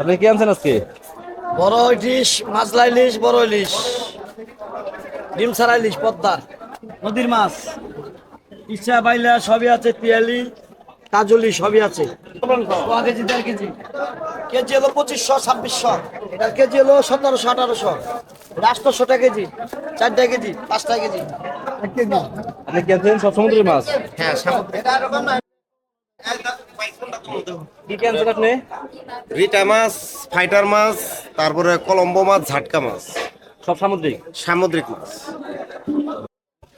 আপনি কি আনছেন আজকে বড় ইলিশ মাছলা ইলিশ বড় ইলিশ ডিম ছাড়া ইলিশ পদ্মার নদীর মাছ ইচ্ছা বাইলা সবই আছে পিয়ালি কাজলি সবই আছে কেজি দেড় কেজি কেজি হলো পঁচিশশো, ছাব্বিশশো। এটার কেজি হলো সতেরোশো আঠারোশো। আটশোশো টাকা কেজি চারটা কেজি পাঁচটা কেজি। এক কেজি? আপনি কি সব সমুদ্রের মাছ? হ্যাঁ কি কি আপনি? রিটা মাছ ফাইটার মাছ তারপরে কলম্বো মাছ ঝাটকা মাছ। সব সামুদ্রিক? সামুদ্রিক মাছ।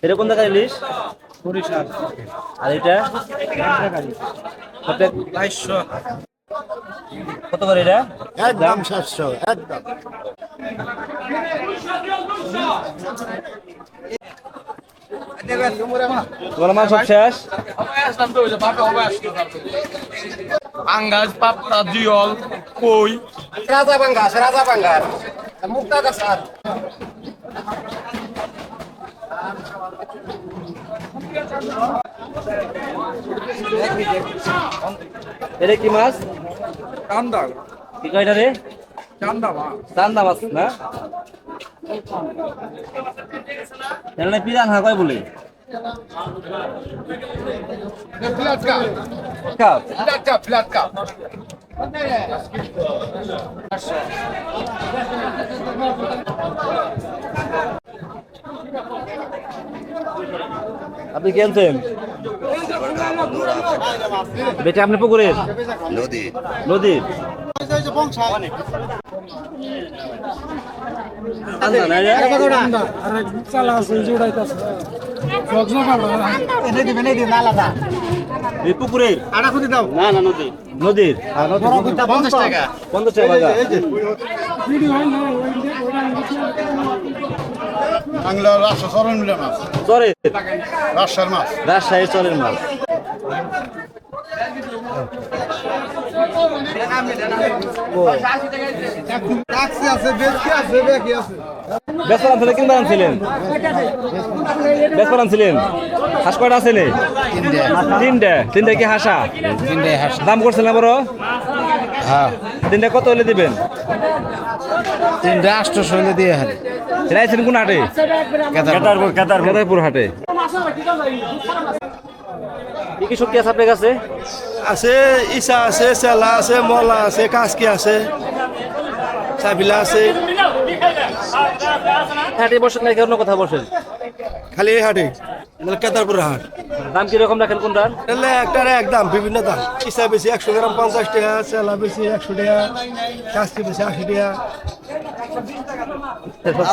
এরকম দেখা ইলিশ? আর এটা? বাইশশো। কত করে এটা একদম সাতশো একদম তোমার মাছ সব শেষ আঙ্গাজ পাপ্তা জিয়ল কই রাজা বাঙ্গাস রাজা বাঙ্গাস মুক্তা গাছার এটা কি মাছ কান্দা কি কয় এটা রে? কান্দা মা। চান্দা মাছ না? এখানে পিরান হা কয় বলে? আপনি কি আনছেন? বেটা আপনি পুকুরের নদী নদীর চান্দা না এটা? এই পুকুরের না না নদী নদীর পঞ্চাশ টাকা পঞ্চাশ টাকা মিলে মাছ। চরে রাজশাহীর মাছ। রাজশাহী চরের মাছ। কিনবার আনছিলেন? হাঁস কয়টা আছে তিনটে। তিনটে। কি হাসা? দাম করছিলেন বড়? তিনটে কত হলে দিবেন? তিনটা আটশোশো হলে দিয়ে হারে এটা কোন হাটে? কেদারপুর। কেদারপুর। হাটে। কি কি শক্তি আছে আপনার কাছে? আছে ইসা আছে চেলা আছে মলা আছে কাসকি আছে চাবিলা আছে। হাটে বসেন নাকি অন্য কথা বসেন। খালি এই হাটে কেদারপুর হাট। দাম কীরকম রাখেন কোনটার তাহলে একটার একদম বিভিন্ন দাম। ইসা বেশি একশো গ্রাম পঞ্চাশ টাকা চেলা বেশি একশো টাকা কাসকি বেশি আশি টাকা।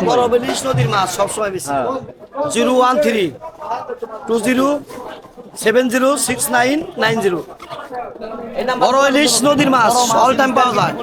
বড় ইলিশ নদীর মাছ, সবসময় বেশি। Zero one three, two zero, seven zero, six nine nine zero বড় ইলিশ নদীর মাছ অল টাইম পাওয়া যায়